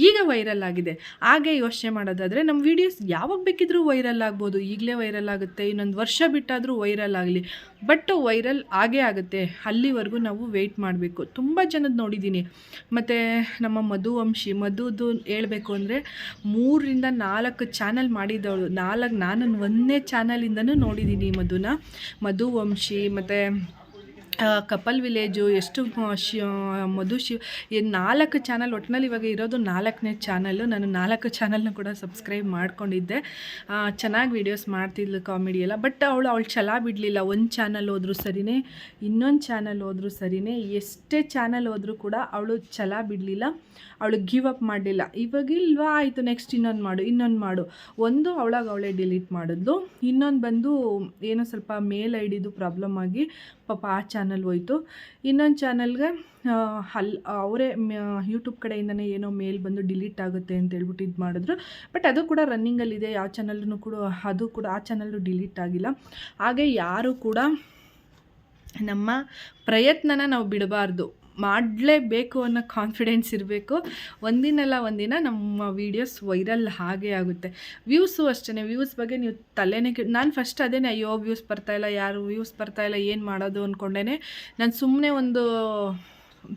ಈಗ ವೈರಲ್ ಆಗಿದೆ. ಹಾಗೆ ಯೋಚನೆ ಮಾಡೋದಾದರೆ ನಮ್ಮ ವಿಡಿಯೋಸ್ ಯಾವಾಗ ಬೇಕಿದ್ರೂ ವೈರಲ್ ಆಗ್ಬೋದು. ಈಗಲೇ ವೈರಲ್ ಆಗುತ್ತೆ, ಇನ್ನೊಂದು ವರ್ಷ ಬಿಟ್ಟಾದರೂ ವೈರಲ್ ಆಗಲಿ. ಬಟ್ ವೈರಲ್ ಆಗೇ ಆಗುತ್ತೆ. ಅಲ್ಲಿವರೆಗೂ ನಾವು ವೆಯ್ಟ್ ಮಾಡಬೇಕು. ತುಂಬ ಜನದ ನೋಡಿದ್ದೀನಿ. ಮತ್ತು ನಮ್ಮ ಮಧುವಂಶಿ ಮಧುದು ಹೇಳಬೇಕು ಅಂದರೆ ಮೂರರಿಂದ ನಾಲ್ಕು ಚಾನಲ್ ಮಾಡಿದವಳು. ನಾಲ್ಕು ನಾನು ಒಂದನೇ ಚಾನಲಿಂದನೂ ನೋಡಿದ್ದೀನಿ ಮಧುನ. ಮಧು ವಂಶಿ, ಮತ್ತು ಕಪಲ್ ವಿಲೇಜು, ಎಷ್ಟು ಶಿ ಮಧು ಶಿವ್ ಈ ನಾಲ್ಕು ಚಾನಲ್ ಒಟ್ಟಿನಲ್ಲಿ ಇವಾಗ ಇರೋದು ನಾಲ್ಕನೇ ಚಾನಲ್ಲು ನಾನು ನಾಲ್ಕು ಚಾನಲ್ನ ಕೂಡ ಸಬ್ಸ್ಕ್ರೈಬ್ ಮಾಡ್ಕೊಂಡಿದ್ದೆ. ಚೆನ್ನಾಗಿ ವೀಡಿಯೋಸ್ ಮಾಡ್ತಿದ್ಲು ಕಾಮಿಡಿ ಎಲ್ಲ. ಬಟ್ ಅವಳು ಅವಳು ಛಲ ಬಿಡಲಿಲ್ಲ. ಒಂದು ಚಾನಲ್ ಹೋದರೂ ಸರಿಯೇ ಇನ್ನೊಂದು ಚಾನಲ್ ಹೋದರೂ ಸರಿಯೇ ಎಷ್ಟೇ ಚಾನಲ್ ಹೋದರೂ ಕೂಡ ಅವಳು ಛಲ ಬಿಡಲಿಲ್ಲ. ಅವಳು ಗಿವ್ ಅಪ್ ಮಾಡಲಿಲ್ಲ. ಇವಾಗ ಇಲ್ವಾ, ಆಯಿತು ನೆಕ್ಸ್ಟ್ ಇನ್ನೊಂದು ಮಾಡು ಇನ್ನೊಂದು ಮಾಡು. ಒಂದು ಅವಳಾಗ ಅವಳೇ ಡಿಲೀಟ್ ಮಾಡಿದ್ಲು. ಇನ್ನೊಂದು ಬಂದು, ಏನೋ ಸ್ವಲ್ಪ ಮೇಲ್ ಐ ಡಿದು ಪ್ರಾಬ್ಲಮ್ ಆಗಿ ಪಾಪ ಆ ಹೋಯ್ತು. ಇನ್ನೊಂದು ಚಾನಲ್ಗೆ ಅಲ್ಲಿ ಅವರೇ ಯೂಟ್ಯೂಬ್ ಕಡೆಯಿಂದನೇ ಏನೋ ಮೇಲ್ ಬಂದು ಡಿಲೀಟ್ ಆಗುತ್ತೆ ಅಂತ ಹೇಳ್ಬಿಟ್ಟು ಇದು ಮಾಡಿದ್ರು. ಬಟ್ ಅದು ಕೂಡ ರನ್ನಿಂಗಲ್ಲಿದೆ ಯಾವ ಚಾನಲ್ನು ಕೂಡ, ಅದು ಕೂಡ, ಆ ಚಾನಲ್ಲು ಡಿಲೀಟ್ ಆಗಿಲ್ಲ. ಹಾಗೆ ಯಾರು ಕೂಡ ನಮ್ಮ ಪ್ರಯತ್ನನ ನಾವು ಬಿಡಬಾರ್ದು. ಮಾಡಲೇಬೇಕು ಅನ್ನೋ ಕಾನ್ಫಿಡೆನ್ಸ್ ಇರಬೇಕು. ಒಂದಿನಲ್ಲ ಒಂದಿನ ನಮ್ಮ ವೀಡಿಯೋಸ್ ವೈರಲ್ ಹಾಗೇ ಆಗುತ್ತೆ. ವ್ಯೂಸು ಅಷ್ಟೇ ವ್ಯೂಸ್ ಬಗ್ಗೆ ನೀವು ತಲೆನೇ ಕೆ ನಾನು ಫಸ್ಟ್ ಅದೇನೆ, ಅಯ್ಯೋ ವ್ಯೂಸ್ ಬರ್ತಾಯಿಲ್ಲ ಯಾರು ವ್ಯೂಸ್ ಬರ್ತಾಯಿಲ್ಲ ಏನು ಮಾಡೋದು? ಅಂದ್ಕೊಂಡೇ ನಾನು ಸುಮ್ಮನೆ ಒಂದು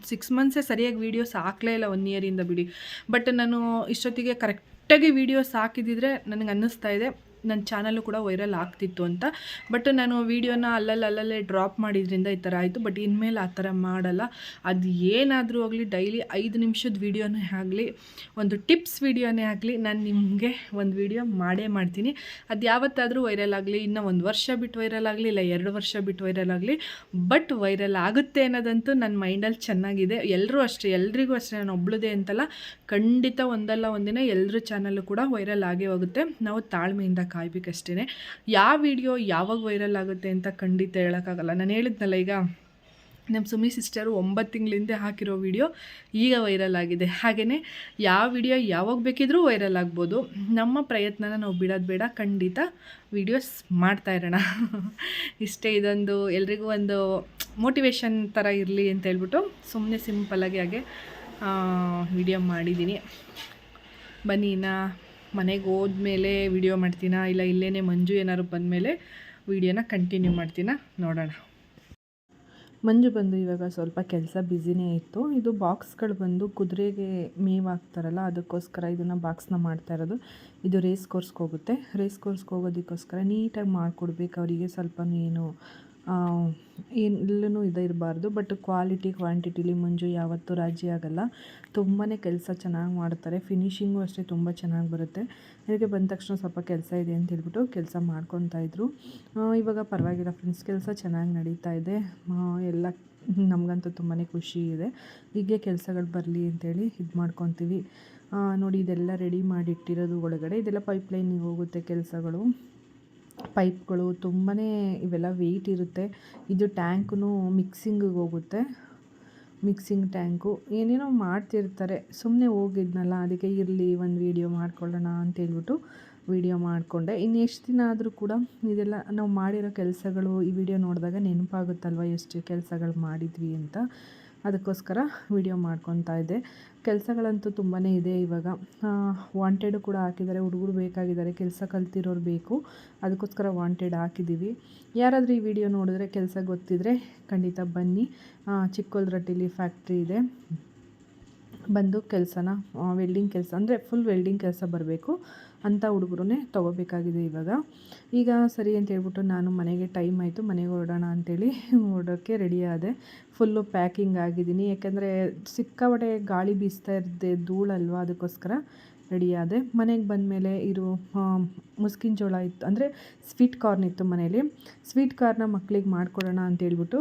ಸಿಕ್ಸ್ ಮಂತ್ಸೇ ಸರಿಯಾಗಿ ವೀಡಿಯೋಸ್ ಹಾಕಲೇ ಇಲ್ಲ ಒನ್ ಇಯರಿಂದ ಬಿಡಿ. ಬಟ್ ನಾನು ಇಷ್ಟೊತ್ತಿಗೆ ಕರೆಕ್ಟಾಗಿ ವೀಡಿಯೋಸ್ ಹಾಕಿದ್ದಿದ್ರೆ ನನಗೆ ಅನ್ನಿಸ್ತಾ ಇದೆ. ನನ್ನ ಚಾನಲ್ಲು ಕೂಡ ವೈರಲ್ ಆಗ್ತಿತ್ತು ಅಂತ. ಬಟ್ ನಾನು ವೀಡಿಯೋನ ಅಲ್ಲಲ್ಲಿ ಅಲ್ಲಲ್ಲೇ ಡ್ರಾಪ್ ಮಾಡಿದ್ರಿಂದ ಈ ಥರ ಆಯಿತು. ಬಟ್ ಇನ್ಮೇಲೆ ಆ ಥರ ಮಾಡಲ್ಲ. ಅದು ಏನಾದರೂ ಆಗಲಿ, ಡೈಲಿ ಐದು ನಿಮಿಷದ ವೀಡಿಯೋನೇ ಆಗಲಿ, ಒಂದು ಟಿಪ್ಸ್ ವೀಡಿಯೋನೇ ಆಗಲಿ, ನಾನು ನಿಮಗೆ ಒಂದು ವೀಡಿಯೋ ಮಾಡೇ ಮಾಡ್ತೀನಿ. ಅದು ಯಾವತ್ತಾದರೂ ವೈರಲ್ ಆಗಲಿ, ಇನ್ನೂ ಒಂದು ವರ್ಷ ಬಿಟ್ಟು ವೈರಲ್ ಆಗಲಿ, ಇಲ್ಲ ಎರಡು ವರ್ಷ ಬಿಟ್ಟು ವೈರಲ್ ಆಗಲಿ, ಬಟ್ ವೈರಲ್ ಆಗುತ್ತೆ ಅನ್ನೋದಂತೂ ನನ್ನ ಮೈಂಡಲ್ಲಿ ಚೆನ್ನಾಗಿದೆ. ಎಲ್ಲರೂ ಅಷ್ಟೇ, ಎಲ್ರಿಗೂ ಅಷ್ಟೇ, ನಾನು ಒಬ್ಳದೆ ಅಂತಲ್ಲ, ಖಂಡಿತ ಒಂದಲ್ಲ ಒಂದಿನ ಎಲ್ಲರೂ ಚಾನಲ್ಲು ಕೂಡ ವೈರಲ್ ಆಗೇ ಹೋಗುತ್ತೆ. ನಾವು ತಾಳ್ಮೆಯಿಂದ ಕಾಯ್ಬೇಕಷ್ಟೇ ಯಾವ ವಿಡಿಯೋ ಯಾವಾಗ ವೈರಲ್ ಆಗುತ್ತೆ ಅಂತ ಖಂಡಿತ ಹೇಳೋಕ್ಕಾಗಲ್ಲ. ನಾನು ಹೇಳಿದ್ನಲ್ಲ ಈಗ ನಮ್ಮ ಸುಮಿ ಸಿಸ್ಟರು ಒಂಬತ್ತು ತಿಂಗಳಿಂದ ಹಾಕಿರೋ ವಿಡಿಯೋ ಈಗ ವೈರಲ್ ಆಗಿದೆ. ಹಾಗೆಯೇ ಯಾವ ವಿಡಿಯೋ ಯಾವಾಗ ಬೇಕಿದ್ರೂ ವೈರಲ್ ಆಗ್ಬೋದು. ನಮ್ಮ ಪ್ರಯತ್ನನ ನಾವು ಬಿಡೋದು ಬೇಡ. ಖಂಡಿತ ವೀಡಿಯೋಸ್ ಮಾಡ್ತಾ ಇರೋಣ. ಇಷ್ಟೇ ಇದೊಂದು ಎಲ್ರಿಗೂ ಒಂದು ಮೋಟಿವೇಶನ್ ಥರ ಇರಲಿ ಅಂತ ಹೇಳ್ಬಿಟ್ಟು ಸುಮ್ಮನೆ ಸಿಂಪಲ್ಲಾಗಿ ಹಾಗೆ ವಿಡಿಯೋ ಮಾಡಿದ್ದೀನಿ. ಬನ್ನಿ ಇನ್ನು. ಮನೆಗೆ ಹೋದ್ಮೇಲೆ ವಿಡಿಯೋ ಮಾಡ್ತೀನಾ? ಇಲ್ಲ ಇಲ್ಲೇ ಮಂಜು ಏನಾದ್ರು ಬಂದಮೇಲೆ ವಿಡಿಯೋನ ಕಂಟಿನ್ಯೂ ಮಾಡ್ತೀನಾ? ನೋಡೋಣ. ಮಂಜು ಬಂದು ಇವಾಗ ಸ್ವಲ್ಪ ಕೆಲಸ ಬ್ಯುಸಿನೇ ಇತ್ತು. ಇದು ಬಾಕ್ಸ್ಗಳು ಬಂದು ಕುದುರೆಗೆ ಮೇವು ಹಾಕ್ತಾರಲ್ಲ, ಅದಕ್ಕೋಸ್ಕರ ಇದನ್ನು ಬಾಕ್ಸ್ನ ಮಾಡ್ತಾ ಇರೋದು. ಇದು ರೇಸ್ ಕೋರ್ಸ್ಗೆ ಹೋಗುತ್ತೆ. ರೇಸ್ ಕೋರ್ಸ್ಗೆ ಹೋಗೋದಕ್ಕೋಸ್ಕರ ನೀಟಾಗಿ ಮಾಡಿಕೊಡ್ಬೇಕು. ಅವರಿಗೆ ಸ್ವಲ್ಪ ಏನು ಎಲ್ಲೂ ಇದು ಇರಬಾರ್ದು ಬಟ್ ಕ್ವಾಲಿಟಿ ಕ್ವಾಂಟಿಟಿಲಿ ಮಂಜು ಯಾವತ್ತೂ ರಾಜಿ ಆಗಲ್ಲ. ತುಂಬಾ ಕೆಲಸ ಚೆನ್ನಾಗಿ ಮಾಡ್ತಾರೆ. ಫಿನಿಷಿಂಗು ಅಷ್ಟೇ ತುಂಬ ಚೆನ್ನಾಗಿ ಬರುತ್ತೆ. ಇದಕ್ಕೆ ಬಂದ ತಕ್ಷಣ ಸ್ವಲ್ಪ ಕೆಲಸ ಇದೆ ಅಂತ ಹೇಳ್ಬಿಟ್ಟು ಕೆಲಸ ಮಾಡ್ಕೊತಾ ಇದ್ರು. ಆ, ಇವಾಗ ಪರವಾಗಿಲ್ಲ ಫ್ರೆಂಡ್ಸ್ ಕೆಲಸ ಚೆನ್ನಾಗಿ ನಡೀತಾ ಇದೆ. ಎಲ್ಲ ನಮಗಂತೂ ತುಂಬಾ ಖುಷಿ ಇದೆ. ಹೀಗೆ ಕೆಲಸಗಳು ಬರಲಿ ಅಂತೇಳಿ ಇದು ಮಾಡ್ಕೊತೀವಿ. ನೋಡಿ ಇದೆಲ್ಲ ರೆಡಿ ಮಾಡಿಟ್ಟಿರೋದು ಒಳಗಡೆ. ಇದೆಲ್ಲ ಪೈಪ್ಲೈನಿಗೆ ಹೋಗುತ್ತೆ ಕೆಲಸಗಳು. ಪೈಪ್ಗಳು ತುಂಬಾ ಇವೆಲ್ಲ ವೆಯ್ಟ್ ಇರುತ್ತೆ. ಇದು ಟ್ಯಾಂಕೂ ಮಿಕ್ಸಿಂಗಿಗೆ ಹೋಗುತ್ತೆ. Mixing tank. ಏನೇನೋ ಮಾಡ್ತಿರ್ತಾರೆ. ಸುಮ್ಮನೆ ಹೋಗಿದ್ನಲ್ಲ, ಅದಕ್ಕೆ ಇರಲಿ, ಒಂದು ವೀಡಿಯೋ ಮಾಡ್ಕೊಳ್ಳೋಣ ಅಂತೇಳ್ಬಿಟ್ಟು ವೀಡಿಯೋ ಮಾಡಿಕೊಂಡೆ. ಇನ್ನೆಷ್ಟು ದಿನ ಆದರೂ ಕೂಡ ಇದೆಲ್ಲ ನಾವು ಮಾಡಿರೋ ಕೆಲಸಗಳು ಈ ವಿಡಿಯೋ ನೋಡಿದಾಗ ನೆನಪಾಗುತ್ತಲ್ವ, ಎಷ್ಟು ಕೆಲಸಗಳು ಮಾಡಿದ್ವಿ ಅಂತ. ಅದಕ್ಕೋಸ್ಕರ ವಿಡಿಯೋ ಮಾಡ್ಕೊತಾ ಇದ್ದೆ. ಕೆಲಸಗಳಂತೂ ತುಂಬಾ ಇದೆ ಇವಾಗ. ವಾಂಟೆಡ್ ಕೂಡ ಹಾಕಿದ್ದಾರೆ. ಹುಡುಗರು ಬೇಕಾಗಿದ್ದಾರೆ. ಕೆಲಸ ಕಲ್ತಿರೋರು ಬೇಕು. ಅದಕ್ಕೋಸ್ಕರ ವಾಂಟೆಡ್ ಹಾಕಿದ್ದೀವಿ ಯಾರಾದರೂ ಈ ವಿಡಿಯೋ ನೋಡಿದ್ರೆ ಕೆಲಸ ಗೊತ್ತಿದ್ರೆ ಖಂಡಿತ ಬನ್ನಿ. ಚಿಕ್ಕೋಲ್ರಟ್ಟಿಲಿ ಫ್ಯಾಕ್ಟ್ರಿ ಇದೆ. ಬಂದು ಕೆಲಸನ ವೆಲ್ಡಿಂಗ್ ಕೆಲಸ, ಅಂದರೆ ಫುಲ್ ವೆಲ್ಡಿಂಗ್ ಕೆಲಸ ಬರಬೇಕು. ಅಂಥ ಹುಡುಗರನ್ನೇ ತೊಗೋಬೇಕಾಗಿದೆ ಇವಾಗ. ಈಗ ಸರಿ ಅಂತ ಹೇಳ್ಬಿಟ್ಟು ನಾನು ಮನೆಗೆ ಟೈಮ್ ಆಯಿತು. ಮನೆಗೆ ಹೊರಡೋಣ ಅಂತೇಳಿ ಹೊರಡೋಕ್ಕೆ ರೆಡಿ ಆದೆ. ಫುಲ್ಲು ಪ್ಯಾಕಿಂಗ್ ಆಗಿದ್ದೀನಿ. ಯಾಕೆಂದರೆ ಸಿಕ್ಕಾಪಟ್ಟೆ ಗಾಳಿ ಬೀಸ್ತಾ ಇರುತ್ತೆ ಧೂಳಲ್ವ ಅದಕ್ಕೋಸ್ಕರ. ರೆಡಿ ಆದೆ ಮನೆಗೆ ಬಂದಮೇಲೆ ಇರು ಮುಸ್ಕಿನ ಜೋಳ ಇತ್ತು, ಅಂದರೆ ಸ್ವೀಟ್ ಕಾರ್ನ್ ಇತ್ತು ಮನೇಲಿ ಸ್ವೀಟ್ ಕಾರ್ನ ಮಕ್ಕಳಿಗೆ ಮಾಡಿಕೊಡೋಣ ಅಂತ ಹೇಳ್ಬಿಟ್ಟು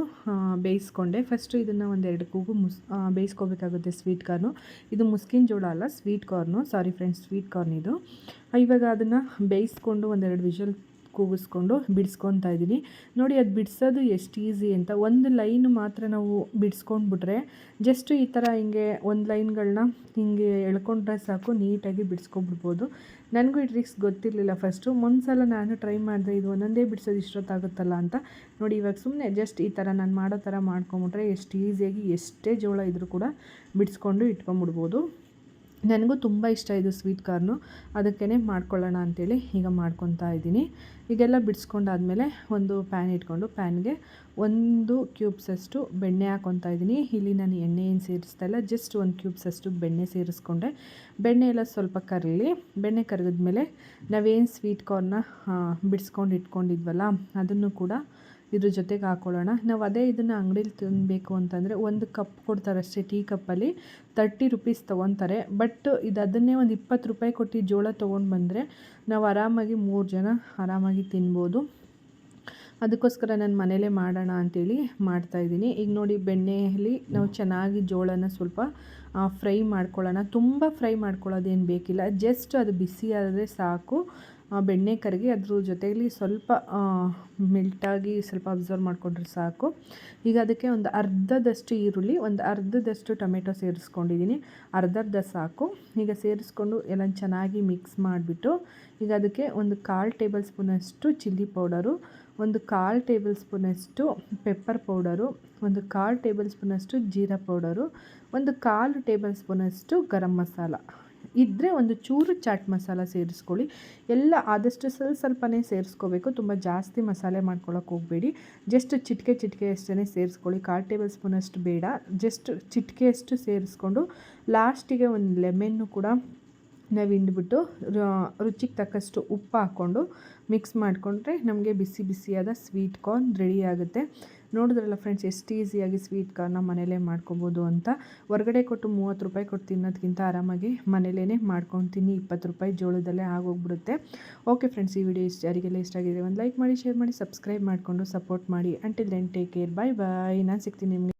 ಬೇಯಿಸ್ಕೊಂಡೆ. ಫಸ್ಟು ಇದನ್ನು ಒಂದೆರಡು ಕೂಗು ಮುಸ್ ಬೇಯಿಸ್ಕೋಬೇಕಾಗುತ್ತೆ ಸ್ವೀಟ್ ಕಾರ್ನು. ಇದು ಮುಸ್ಕಿನ ಜೋಳ ಅಲ್ಲ, sweet corn. Sorry friends sweet corn ಇದು. ಇವಾಗ ಅದನ್ನು ಬೇಯಿಸ್ಕೊಂಡು ಒಂದೆರಡು ವಿಷಲ್ ಕೂಗಿಸ್ಕೊಂಡು ಬಿಡಿಸ್ಕೊತಾ ಇದ್ದೀನಿ ನೋಡಿ, ಅದು ಬಿಡಿಸೋದು ಎಷ್ಟು ಈಸಿ ಅಂತ. ಒಂದು ಲೈನ್ ಮಾತ್ರ ನಾವು ಬಿಡಿಸ್ಕೊಂಡ್ಬಿಟ್ರೆ ಜಸ್ಟ್ ಈ ಥರ ಹಿಂಗೆ ಒಂದು ಲೈನ್ಗಳನ್ನ ಹಿಂಗೆ ಎಳ್ಕೊಂಡ್ರೆ ಸಾಕು, ನೀಟಾಗಿ ಬಿಡಿಸ್ಕೊಂಡ್ಬಿಡ್ಬೋದು. ನನಗೂ ಈ ಟ್ರಿಕ್ಸ್ ಗೊತ್ತಿರಲಿಲ್ಲ ಫಸ್ಟು ಸಲ ನಾನು ಟ್ರೈ ಮಾಡಿದೆ ಇದು ಒಂದೊಂದೇ ಬಿಡಿಸೋದು ಇಷ್ಟೊತ್ತಾಗುತ್ತಲ್ಲ ಅಂತ. ನೋಡಿ, ಇವಾಗ ಸುಮ್ಮನೆ ಜಸ್ಟ್ ಈ ಥರ ನಾನು ಮಾಡೋ ಥರ ಮಾಡ್ಕೊಂಬಿಟ್ರೆ ಎಷ್ಟು ಈಸಿಯಾಗಿ ಎಷ್ಟೇ ಜೋಳ ಇದ್ದರೂ ಕೂಡ ಬಿಡಿಸ್ಕೊಂಡು ಇಟ್ಕೊಂಬಿಡ್ಬೋದು ನನಗೂ ತುಂಬ ಇಷ್ಟ ಇದು ಸ್ವೀಟ್ ಕಾರ್ನು. ಅದಕ್ಕೇ ಮಾಡ್ಕೊಳ್ಳೋಣ ಅಂಥೇಳಿ ಈಗ ಮಾಡ್ಕೊತಾ ಇದ್ದೀನಿ. ಈಗೆಲ್ಲ ಬಿಡಿಸ್ಕೊಂಡಾದ್ಮೇಲೆ ಒಂದು ಪ್ಯಾನ್ ಇಟ್ಕೊಂಡು ಪ್ಯಾನ್ಗೆ ಒಂದು ಕ್ಯೂಬ್ಸಷ್ಟು ಬೆಣ್ಣೆ ಹಾಕೊತಾ ಇದ್ದೀನಿ. ಇಲ್ಲಿ ನಾನು ಎಣ್ಣೆ ಏನು ಸೇರಿಸ್ತಾ ಇಲ್ಲ, ಜಸ್ಟ್ ಒಂದು ಕ್ಯೂಬ್ಸಷ್ಟು ಬೆಣ್ಣೆ ಸೇರಿಸ್ಕೊಂಡೆ. ಬೆಣ್ಣೆ ಎಲ್ಲ ಸ್ವಲ್ಪ ಕರಲಿ, ಬೆಣ್ಣೆ ಕರಗಿದ್ಮೇಲೆ ನಾವೇನು ಸ್ವೀಟ್ ಕಾರ್ನ ಬಿಡಿಸ್ಕೊಂಡು ಇಟ್ಕೊಂಡಿದ್ವಲ್ಲ, ಅದನ್ನು ಕೂಡ ಇದ್ರ ಜೊತೆಗೆ ಹಾಕ್ಕೊಳ್ಳೋಣ ನಾವು ಅದೇ ಇದನ್ನು ಅಂಗಡೀಲಿ ತಿನ್ನಬೇಕು ಅಂತಂದರೆ ಒಂದು ಕಪ್ ಕೊಡ್ತಾರೆ ಅಷ್ಟೇ ಟೀ ಕಪ್ಪಲ್ಲಿ. Thirty rupees ತೊಗೊತಾರೆ. ಬಟ್ ಇದು ಅದನ್ನೇ ಒಂದು ಇಪ್ಪತ್ತು ರೂಪಾಯಿ ಕೊಟ್ಟು ಜೋಳ ತೊಗೊಂಡು ಬಂದರೆ ನಾವು ಆರಾಮಾಗಿ ಮೂರು ಜನ ಆರಾಮಾಗಿ ತಿನ್ಬೋದು. ಅದಕ್ಕೋಸ್ಕರ ನಾನು ಮನೇಲೇ ಮಾಡೋಣ ಅಂತೇಳಿ ಮಾಡ್ತಾಯಿದ್ದೀನಿ ಈಗ ನೋಡಿ ಬೆಣ್ಣೆಯಲ್ಲಿ ನಾವು ಚೆನ್ನಾಗಿ ಜೋಳನ ಸ್ವಲ್ಪ ಫ್ರೈ ಮಾಡ್ಕೊಳ್ಳೋಣ. ತುಂಬ ಫ್ರೈ ಮಾಡ್ಕೊಳ್ಳೋದೇನು ಬೇಕಿಲ್ಲ. ಜಸ್ಟ್ ಅದು ಬಿಸಿ ಆದರೆ ಸಾಕು. ಬೆಣ್ಣೆ ಕರಗಿ ಅದ್ರ ಜೊತೆಯಲ್ಲಿ ಸ್ವಲ್ಪ ಮೆಲ್ಟಾಗಿ ಸ್ವಲ್ಪ ಅಬ್ಸರ್ವ್ ಮಾಡಿಕೊಂಡ್ರೆ ಸಾಕು. ಈಗ ಅದಕ್ಕೆ ಒಂದು ಅರ್ಧದಷ್ಟು ಈರುಳ್ಳಿ, ಒಂದು ಅರ್ಧದಷ್ಟು ಟೊಮೆಟೊ ಸೇರಿಸ್ಕೊಂಡಿದ್ದೀನಿ. ಅರ್ಧರ್ಧ ಸಾಕು. ಈಗ ಸೇರಿಸ್ಕೊಂಡು ಎಲ್ಲ ಚೆನ್ನಾಗಿ ಮಿಕ್ಸ್ ಮಾಡಿಬಿಟ್ಟು, ಈಗ ಅದಕ್ಕೆ ಒಂದು ಕಾಲು ಟೇಬಲ್ ಸ್ಪೂನಷ್ಟು ಚಿಲ್ಲಿ ಪೌಡರು ಒಂದು ಕಾಲು ಟೇಬಲ್ ಸ್ಪೂನಷ್ಟು ಪೆಪ್ಪರ್ ಪೌಡರು ಒಂದು ಕಾಲು ಟೇಬಲ್ ಸ್ಪೂನಷ್ಟು ಜೀರಾ ಪೌಡರು ಒಂದು ಕಾಲು ಟೇಬಲ್ ಸ್ಪೂನಷ್ಟು ಗರಂ ಮಸಾಲ. ಇದ್ದರೆ ಒಂದು ಚೂರು ಚಾಟ್ ಮಸಾಲ ಸೇರಿಸ್ಕೊಳ್ಳಿ. ಎಲ್ಲ ಆದಷ್ಟು ಸ್ವಲ್ಪ ಸ್ವಲ್ಪನೇ ಸೇರಿಸ್ಕೋಬೇಕು. ತುಂಬ ಜಾಸ್ತಿ ಮಸಾಲೆ ಮಾಡ್ಕೊಳ್ಳೋಕೆ ಹೋಗಬೇಡಿ. ಜಸ್ಟ್ ಚಿಟಿಕೆ ಚಿಟಿಕೆ ಅಷ್ಟೇ ಸೇರಿಸ್ಕೊಳ್ಳಿ. ಕಾಲು ಟೇಬಲ್ ಸ್ಪೂನಷ್ಟು ಬೇಡ. ಜಸ್ಟ್ ಚಿಟಿಕೆಯಷ್ಟು ಸೇರಿಸ್ಕೊಂಡು ಲಾಸ್ಟಿಗೆ ಒಂದು ಲೆಮೆನ್ನು ಕೂಡ ನಾವು ರುಚಿಗೆ ತಕ್ಕಷ್ಟು ಉಪ್ಪು ಹಾಕ್ಕೊಂಡು ಮಿಕ್ಸ್ ಮಾಡಿಕೊಂಡ್ರೆ ನಮಗೆ ಬಿಸಿ ಬಿಸಿಯಾದ ಸ್ವೀಟ್ ಕಾರ್ನ್ ರೆಡಿ ಆಗುತ್ತೆ. ನೋಡಿದ್ರಲ್ಲ ಫ್ರೆಂಡ್ಸ್ ಎಷ್ಟು ಈಸಿಯಾಗಿ ಸ್ವೀಟ್ ಕಾರ್ನ ಮನೇಲೇ ಮಾಡ್ಕೊಬೋದು ಅಂತ. ಹೊರಗಡೆ ಕೊಟ್ಟು ಮೂವತ್ತು ರೂಪಾಯಿ ಕೊಟ್ಟು ತಿನ್ನೋದಕ್ಕಿಂತ ಆರಾಮಾಗಿ ಮನೇಲೇ ಮಾಡ್ಕೊತೀನಿ. ಇಪ್ಪತ್ತು ರೂಪಾಯಿ ಜೋಳದಲ್ಲೇ ಆಗೋಗ್ಬಿಡುತ್ತೆ. ಓಕೆ ಫ್ರೆಂಡ್ಸ್ ಈ ವಿಡಿಯೋ ಇಷ್ಟ, ಯಾರಿಗೆಲ್ಲ ಇಷ್ಟ ಆಗಿದೆ ಒಂದು ಲೈಕ್ ಮಾಡಿ ಶೇರ್ ಮಾಡಿ ಸಬ್ಸ್ಕ್ರೈಬ್ ಮಾಡಿಕೊಂಡು ಸಪೋರ್ಟ್ ಮಾಡಿ. Until then take care bye bye ನಾನು ಸಿಗ್ತೀನಿ ನಿಮಗೆ.